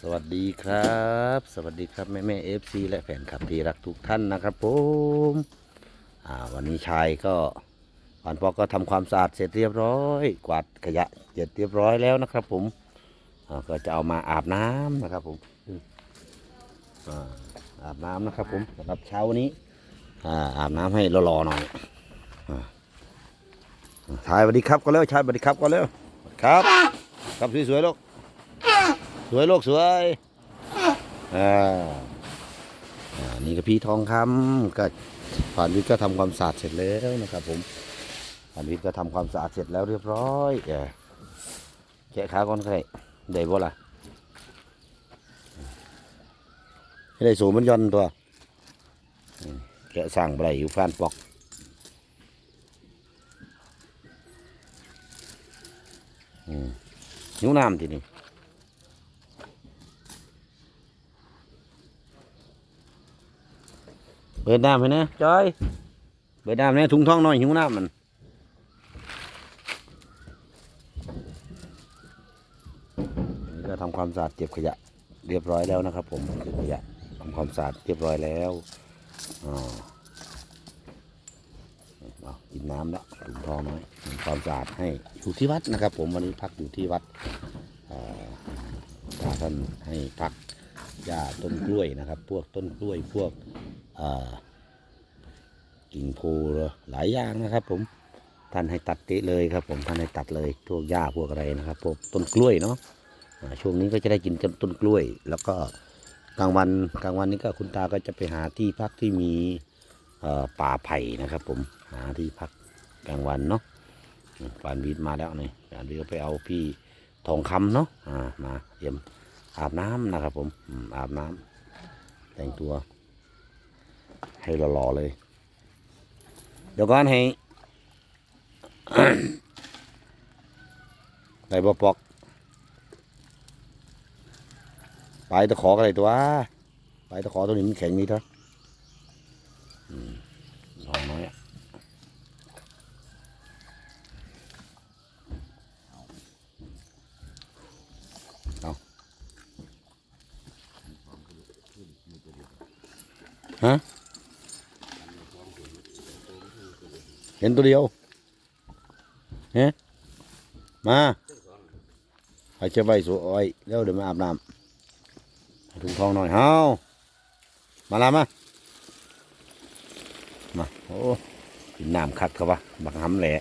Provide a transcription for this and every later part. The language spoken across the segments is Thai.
สวัสดีครับ สวัสดีครับแม่แม่เอฟซีและแฟนคลับที่รักทุกท่านนะครับผมอ่าวันนี้ชายก็ผ่านปอกก็ทำความสะอาดเสร็จเรียบร้อย กวาดขยะเสร็จเรียบร้อยแล้วนะครับ ผมอ่าก็จะเอามาอาบน้ำนะครับผมอ่าอาบน้ำนะครับ ผมสำหรับเช้านี้อ่าอาบน้ำให้รอๆหน่อยอ่าชายสวัสดีครับก็แล้วชายสวัสดีครับก็แล้วครับ ครับสวยๆลูก สวยโลกสวยอ่านี่ก็พี่ทองคำก็ผ่านวิทย์ก็ทำความสะอาดเสร็จแล้วนะครับ ผมผ่านวิทย์ก็ทำความสะอาดเสร็จแล้วเรียบร้อยเออแกะขาก่อนใครได้บ่ล่ะให้ได้สูงมันย่อนตัวแกะสั่งไปอยู่ฟานปอกอืมนิ้วน้ำทีนี้ เปิดน้ำให้นะจอย เปิดน้ำเนี่ยถุงท้องน้อยหิวน้ำมันนี่ก็ทำความสะอาดเก็บขยะ เรียบร้อยแล้วนะครับ ผมเก็บขยะทำความสะอาดเรียบร้อยแล้วอ่าเอากินน้ำแล้วถุงท้องน้อยทำความสะอาดให้อยู่ที่วัดนะครับ ผมวันนี้พักอยู่ที่วัดอ่าพระท่านให้พัก หญ้าต้นกล้วยนะครับ พวกต้นกล้วยพวกกิ่งโพหลายอย่างนะครับ ผมท่านให้ตัดเตะเลยครับ ผมท่านให้ตัดเลยพวกหญ้าพวกอะไรนะครับพวกต้นกล้วยเนาะช่วงนี้ก็จะได้กินต้นกล้วย แล้วก็กลางวันกลางวันนี้ก็คุณตาก็จะไปหาที่พักที่มีป่าไผ่นะครับ ผมหาที่พักกลางวันเนาะฟานวีดมาแล้วนี่ฟานวีดก็ไปเอาพี่ทองคำเนาะอ่ามาเยี่ยม อาบน้ำนะครับ ผมอาบน้ำแต่งตัว ให้หล่อๆเลย เดี๋ยวก่อนให้ไก่บปอกไปตะขอกันเลยตัวไปตะขอตัวนี้มันแข็งนี่เถอะอืมลองน้อยอะเอา ฮะเห็นตัวเดียวเฮ้มาไปเชื่อใบสวยแล้วเดี๋ยวมาอาบน้ำถุงทองหน่อยเฮามาละมามาโอ้กินน้ำคัดเขาปะบักหำแหละ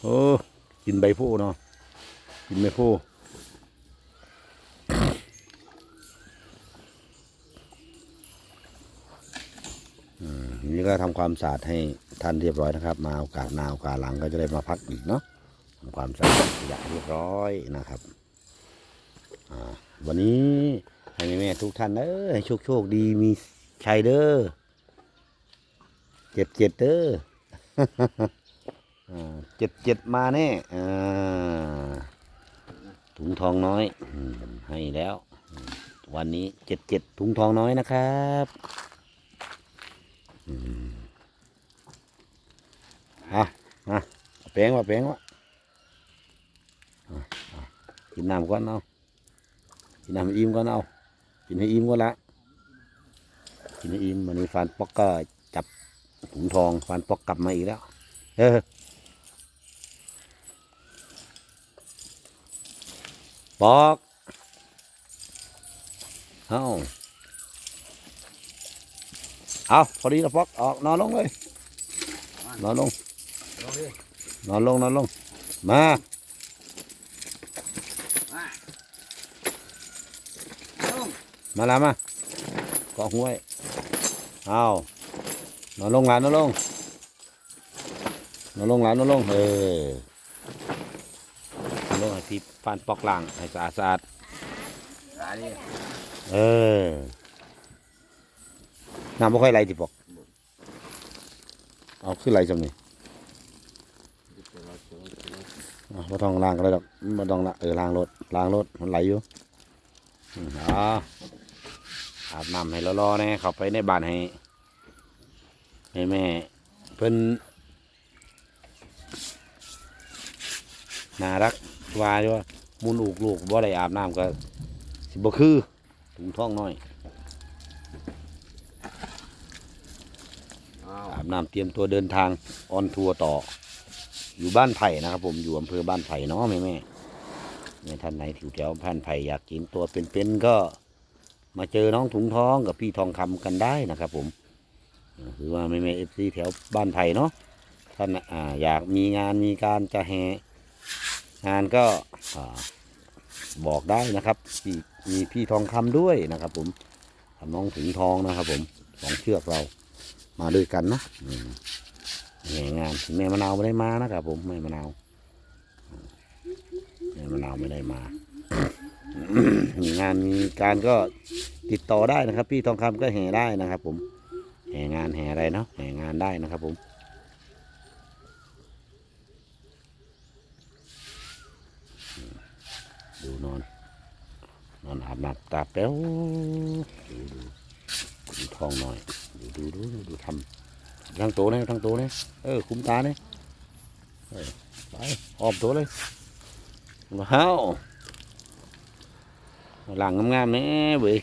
โอ้กินใบโพูเนาะกินใบโพู นี่ก็ทำความสะอาดให้ท่านเรียบร้อยนะครับ มาโอกาสหน้าโอกาสหลังก็จะได้มาพักอีกเนาะทำความสะอาดขยะเรียบร้อยนะครับวันนี้ให้แม่ทุกท่านเอ้ยให้โชคโชคดีมีชัยเด้อเจ็ดเจ็ดเด้ออเจ็ดเจ็ดมาแน่อ่าถุงทองน้อยให้แล้ว วันนี้เจ็ดเจ็ดถุงทองน้อยนะครับ อืมเอามาเอาแป้งมาแป้งวะกินน้ำก่อนเอากินน้ำอิ่มก่อนเอากินให้อิ่มก่อนละกินให้อิ่มวันนี้ฟานปอกก็จับถุงทองฟานปอกกลับมาอีกแล้ว เออปอก เอา เอาพอดีแล้วปอกออกนอนลงเลย นอนลง นอนลงนอนลง มา มาละมาเกาะห้วยเอานอนลงหลานนอนลง นอนลงหลานนอนลง เออนอนลงให้ที่ฟานปอกล่างให้สะอาดสะอาดเออ น้ำไม่ค่อยไหลที่ปอกเอาขึ้นไหลจำนี่ม่ต้องล้างก็ได้ดอกม่ต้องละเออล้างรถล้างรถมันไหลอยู่อืมเอ๋อาบน้ำให้รอๆแน่เข้าไปในบ้านให้ให้แม่เพิ่นน่ารักว่าอยู่ว่ามูลอูกลูกบ่ได้อาบน้ำก็สิบ่คือถุงท้องน้อย อ้าว อาบ น้ำเตรียมตัวเดินทางออนทัวร์ต่อ อยู่บ้านไผ่นะครับ ผมอยู่อำเภอบ้านไผ่เนาะแม่แม่ในท่านไหนถิวแถวบ้านไผ่อยากกินตัวเป็นๆก็มาเจอน้องถุงทองกับพี่ทองคำกันได้นะครับ ผมคือว่าแม่แม่เอฟซีแถวบ้านไผ่เนาะท่านอ่าอยากมีงานมีการจะแห่งานก็อบอกได้นะครับมีพี่ทองคำด้วยนะครับ ผมน้องถุงทองนะครับ ผมสองเชือกเรา มาด้วยกันเนาะแห่งานแม่มะนาวไม่ได้มานะครับผมแม่มะนาวแม่มะนาวไม่ได้มา มีงานมีการก็ติดต่อได้นะครับ พี่ทองคำก็แห่ได้นะครับ ผมแห่งานแห่อะไรเนาะแห่งานได้นะครับ ผมดูนอนนอนอาบน้ำตาแป๊วดูดูดูทองหน่อย ดูดูดูทำทั้งโตเลยทั้งโตเลยเออคุ้มตาเนี่ยไปออบตัวเลยว้าวหลังงามๆแน่เว้ย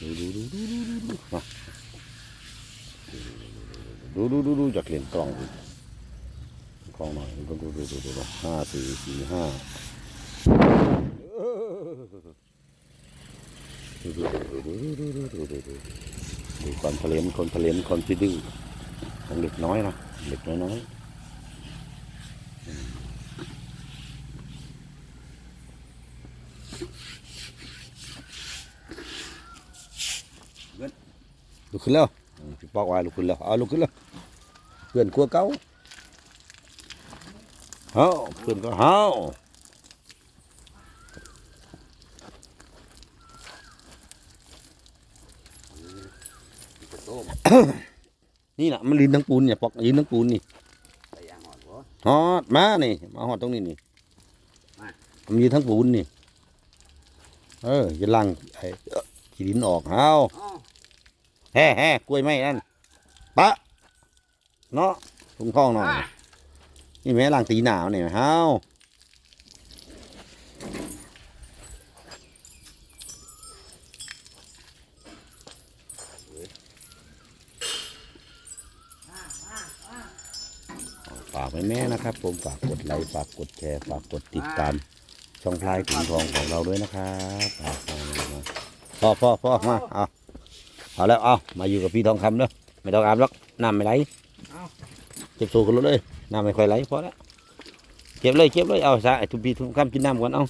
ดูดูดูดูดูดูดูมาดูดูดูดูจากเหรียญกล่องดูกล่องหน่อยดูดูดูดูดูห้าสี่สี่ห้า ดูคนทะเลนคนทะเลนคนที่ดื้อของเด็กน้อยนะเด็กน้อยลุกขึ้นแล้วพี่ปอกว่าลุกขึ้นแล้ว เอาลุกขึ้นแล้ว เพื่อนกลัวเก้าเฮ้าเพื่อนก็เฮ้า จะต้มนี่นะมันลินทั้งปูนเนี่ยปอกลินทั้งปูนนี่ไปย่างหอดบ่ฮอดมานี่มาฮอดตรงนี้นี่มามันยืนทั้งปูนนี่เออจะลังไอ้เอ่อขี้ดินออกเอาอ้าวแฮ่แฮ่กล้วยไม้นั่นปะเนาะถุงทองหน่อยนี่แม่ลังตีหนาวเนี่ยเฮา ไว้แม่นะครับ ผมฝากกดไลค์ฝากกดแชร์ฝากกดติดตาม ช่องพลายถุงทองของเราด้วยนะครับอาเอาเอพ่อพ่อพ่อมาเอาเอาแล้วเอามาอยู่กับพี่ทองคำเด้อไม่ต้องอาบหรอกน้ำไม่ไหลเก็บสูกันเลยน้ำไม่ค่อยไหลพอแล้วเก็บเลยเก็บเลยเอาซะไอ้ทุพี่ทองคำกินน้ำก่อนเอา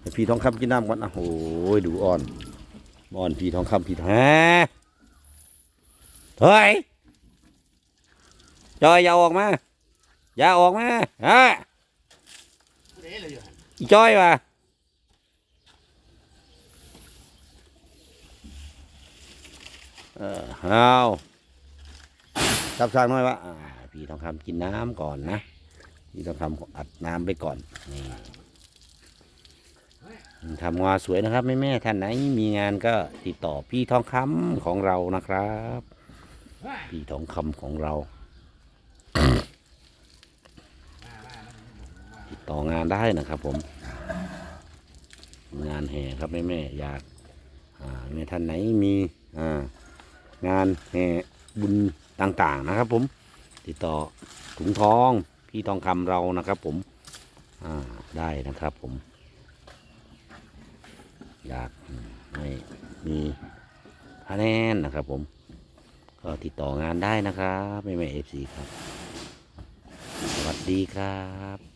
ให้พี่ทองคำกินน้ำก่อนอะโอ้ยดูอ่อนอ่อนพี่ทองคำพี่ฮะเฮ้ยจอยอย่าออกมา อย่าออกมาฮะเด้เลยอยู่หั่นอีจ้อยว่ะเออเอาจับสร้างน้อยวะอ่าพี่ทองคำกินน้ำก่อนนะ พี่ทองคำอัดน้ำไปก่อนนี่ทำงาสวยนะครับแม่แม่ๆท่านไหนมีงานก็ติดต่อพี่ทองคำของเรานะครับ พี่ทองคำของเรา ต่องานได้นะครับ ผม งานแห่ครับแม่แม่ๆอยากอ่าแม่ท่านไหนมีงานแห่บุญต่าง ๆ นะครับ ผม ติดต่อถุงทองพี่ทองคำเรานะครับ ผมได้นะครับ ผม อยากให้มีคะแนนนะครับ ผม ก็ติดต่องานได้นะครับแม่แม่เอฟซีครับ สวัสดีครับ